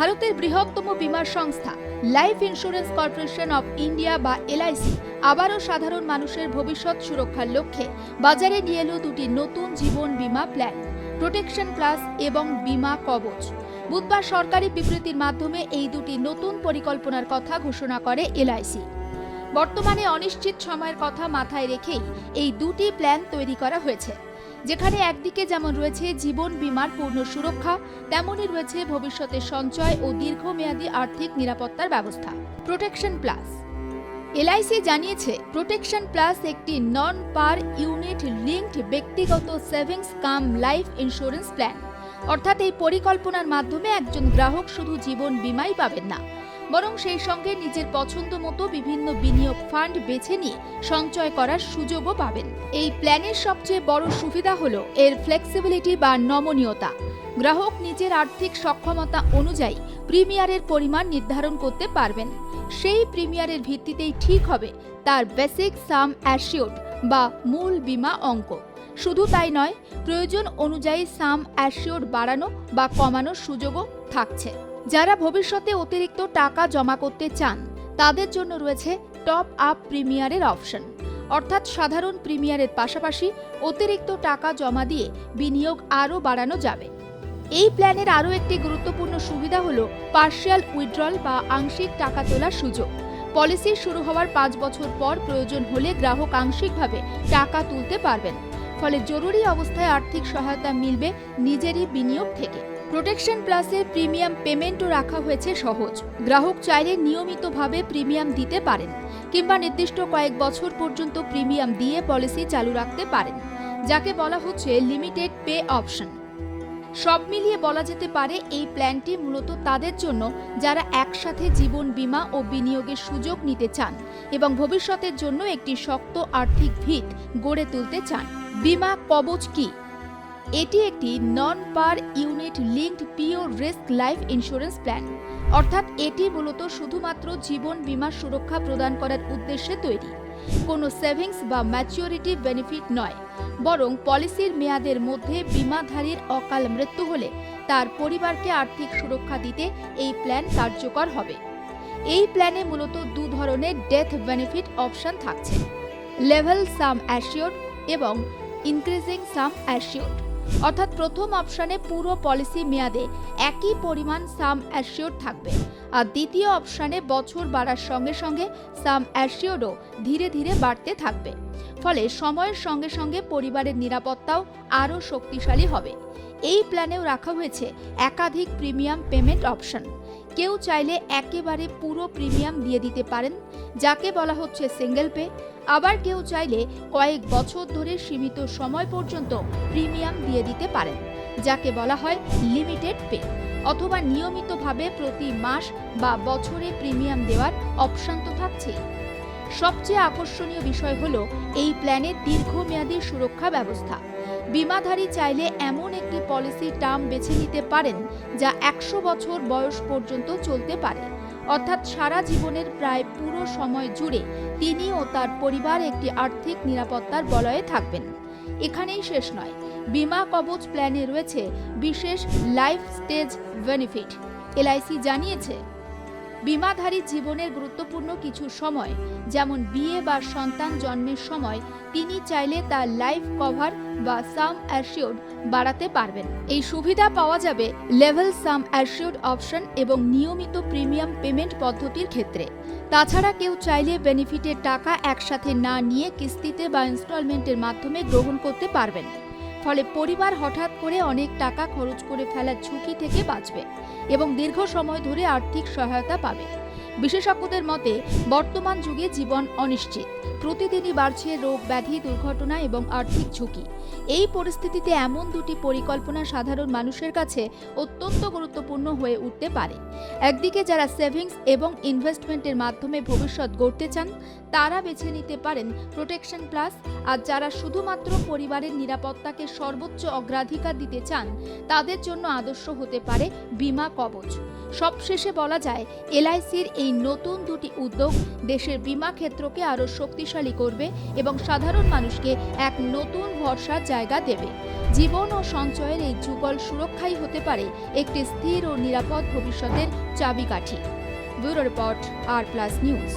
ভারতের বৃহত্তম বীমা সংস্থা Life Insurance Corporation of India বা এলআইসি আবারও সাধারণ মানুষের ভবিষ্যৎ সুরক্ষার লক্ষ্যে বাজারে নিয়ে এলো দুটি নতুন জীবন বীমা প্ল্যান, প্রোটেকশন প্লাস এবং বীমা কবচ। বুধবার সরকারি বিবৃতির মাধ্যমে এই দুটি নতুন পরিকল্পনার কথা ঘোষণা করে এলআইসি বর্তমানে অনিশ্চিত সময়ের কথা মাথায় রেখেই এই দুটি প্ল্যান তৈরি করা হয়েছে। যেখানে একদিকে যেমন রয়েছে জীবন বীমার পূর্ণ সুরক্ষা, তেমনই রয়েছে ভবিষ্যতে সঞ্চয় ও দীর্ঘমেয়াদী আর্থিক নিরাপত্তার ব্যবস্থা। প্রোটেকশন প্লাস এলআইসি জানিয়েছে প্রোটেকশন প্লাস একটি নন পার ইউনিট লিঙ্কড ব্যক্তিগত savings cum life insurance plan অর্থাৎ এই পরিকল্পনার মাধ্যমে একজন গ্রাহক শুধু জীবন বীমাই পাবেন না বরং সেই সঙ্গে নিজের পছন্দ মতো বিভিন্ন বিনিয়োগ ফান্ড বেছে নিয়ে সঞ্চয় করার সুযোগও পাবেন। এই প্ল্যানের সবচেয়ে বড় সুবিধা হল এর ফ্লেক্সিবিলিটি বা নমনীয়তা। গ্রাহক নিজের আর্থিক সক্ষমতা অনুযায়ী প্রিমিয়ারের পরিমাণ নির্ধারণ করতে পারবেন। সেই প্রিমিয়ারের ভিত্তিতেই ঠিক হবে তার বেসিক সাম অ্যাসিওড বা মূল বীমা অঙ্ক। শুধু তাই নয়, প্রয়োজন অনুযায়ী সাম অ্যাসিওড বাড়ানো বা কমানোর সুযোগও থাকছে। যারা ভবিষ্যতে অতিরিক্ত টাকা জমা করতে চান, তাদের জন্য রয়েছে টপ আপ প্রিমিয়ারের অপশন অর্থাৎ সাধারণ প্রিমিয়ারের পাশাপাশি অতিরিক্ত টাকা জমা দিয়ে বিনিয়োগ আরও বাড়ানো যাবে। এই প্ল্যানের আরও একটি গুরুত্বপূর্ণ সুবিধা হল পার্শিয়াল উইথড্রল বা আংশিক টাকা তোলার সুযোগ। পলিসি শুরু হওয়ার পাঁচ বছর পর প্রয়োজন হলে গ্রাহক আংশিকভাবে টাকা তুলতে পারবেন, ফলে জরুরি অবস্থায় আর্থিক সহায়তা মিলবে নিজেরই বিনিয়োগ থেকে। প্রোটেকশন প্লাসের প্রিমিয়াম পেমেন্টও রাখা হয়েছে সহজ। গ্রাহক চাইলে নিয়মিতভাবে প্রিমিয়াম দিতে পারেন কিংবা নির্দিষ্ট কয়েক বছর পর্যন্ত প্রিমিয়াম দিয়ে পলিসি চালু রাখতে পারেন, যাকে বলা হচ্ছে লিমিটেড পে অপশন সব মিলিয়ে বলা যেতে পারে এই প্ল্যানটি মূলত তাদের জন্য যারা একসাথে জীবন বীমা ও বিনিয়োগের সুযোগ নিতে চান এবং ভবিষ্যতের জন্য একটি শক্ত আর্থিক ভিত গড়ে তুলতে চান। বীমা কবচ কি? এটি একটি non par unit linked pure risk life insurance plan অর্থাৎ এটি মূলত শুধুমাত্র জীবন বীমা সুরক্ষা প্রদান করার উদ্দেশ্যে তৈরি। কোনো সেভিংস বা ম্যাচিওরিটি বেনিফিট নয়, বরং পলিসির মেয়াদের মধ্যে বীমাধারীর অকাল মৃত্যু হলে তার পরিবারকে আর্থিক সুরক্ষা দিতে এই প্ল্যান কার্যকর হবে। এই প্ল্যানে মূলত দু ধরনের ডেথ বেনিফিট অপশন থাকছে। লেভেল সাম অ্যাসিওর এবং ইনক্রিজিং সাম অ্যাসিওর অর্থাৎ প্রথম অপশানে পুরো পলিসি মেয়াদে একই পরিমাণ সাম অ্যাসিওর থাকবে। আর দ্বিতীয় অপশানে বছর বাড়ার সঙ্গে সঙ্গে সাম অ্যাসিওরও ধীরে ধীরে বাড়তে থাকবে। ফলে সময়ের সঙ্গে সঙ্গে পরিবারের নিরাপত্তাও আরও শক্তিশালী হবে। এই প্ল্যানেও রাখা হয়েছে একাধিক প্রিমিয়াম পেমেন্ট অপশন। কেউ চাইলে একেবারে পুরো প্রিমিয়াম দিয়ে দিতে পারেন, যাকে বলা হচ্ছে সিঙ্গেল পে আবার কেউ চাইলে কয়েক বছর ধরে সীমিত সময় পর্যন্ত প্রিমিয়াম দিয়ে দিতে পারেন, যাকে বলা হয় লিমিটেড পে অথবা নিয়মিতভাবে প্রতি মাস বা বছরে প্রিমিয়াম দেওয়ার অপশন তো থাকছেই। সবচেয়ে আকর্ষণীয় বিষয় হলো এই প্ল্যানের দীর্ঘমেয়াদী সুরক্ষা ব্যবস্থা। বিমাধারী চাইলে এমন একটি পলিসি টার্ম বেছে নিতে পারেন যা একশো বছর বয়স পর্যন্ত চলতে পারে। অর্থাৎ সারা জীবনের প্রায় পুরো সময় জুড়ে তিনি ও তার পরিবার একটি আর্থিক নিরাপত্তার বলয়ে থাকবেন। এখানেই শেষ নয়। বিমা কবচ প্ল্যানে রয়েছে বিশেষ লাইফ স্টেজ বেনিফিট। এলআইসি জানিয়েছে। বিমাধারী জীবনের গুরুত্বপূর্ণ কিছু সময়, যেমন বিয়ে বা সন্তান জন্মের সময়, তিনি চাইলে তার লাইফ কভার বা সাম অ্যাসিওর্ড বাড়াতে পারবেন। এই সুবিধা পাওয়া যাবে লেভেল সাম অ্যাসিওর্ড অপশন এবং নিয়মিত প্রিমিয়াম পেমেন্ট পদ্ধতির ক্ষেত্রে। তাছাড়া কেউ চাইলে বেনিফিটের টাকা একসাথে না নিয়ে কিস্তিতে বা ইনস্টলমেন্টের মাধ্যমে গ্রহণ করতে পারবেন। ফলে পরিবার হঠাৎ করে অনেক টাকা খরচ করে ফেলার ঝুঁকি থেকে বাঁচবে এবং দীর্ঘ সময় ধরে আর্থিক সহায়তা পাবে। বিশেষজ্ঞদের মতে, বর্তমান যুগে জীবন অনিশ্চিত। প্রতিদিনই বাড়ছে রোগ ব্যাধি, দুর্ঘটনা এবং আর্থিক ঝুঁকি। এই পরিস্থিতিতে এমন দুটি পরিকল্পনা সাধারণ মানুষের কাছে অত্যন্ত গুরুত্বপূর্ণ হয়ে উঠতে পারে। একদিকে যারা সেভিংস এবং ইনভেস্টমেন্টের মাধ্যমে ভবিষ্যৎ গড়তে চান, তারা বেছে নিতে পারেন প্রোটেকশন প্লাস, আর যারা শুধুমাত্র পরিবারের নিরাপত্তাকে সর্বোচ্চ অগ্রাধিকার দিতে চান, তাদের জন্য আদর্শ হতে পারে বীমা কবচ। সবশেষে বলা যায়, এলআইসির এই নতুন দুটি উদ্যোগ দেশের বিমা ক্ষেত্রকে আরও শক্তিশালী করবে এবং সাধারণ মানুষকে এক নতুন ভরসার জায়গা দেবে। জীবন ও সঞ্চয়ের এই যুগল সুরক্ষাই হতে পারে একটি স্থির ও নিরাপদ ভবিষ্যতের চাবিকাঠি। Bureau report, R plus news.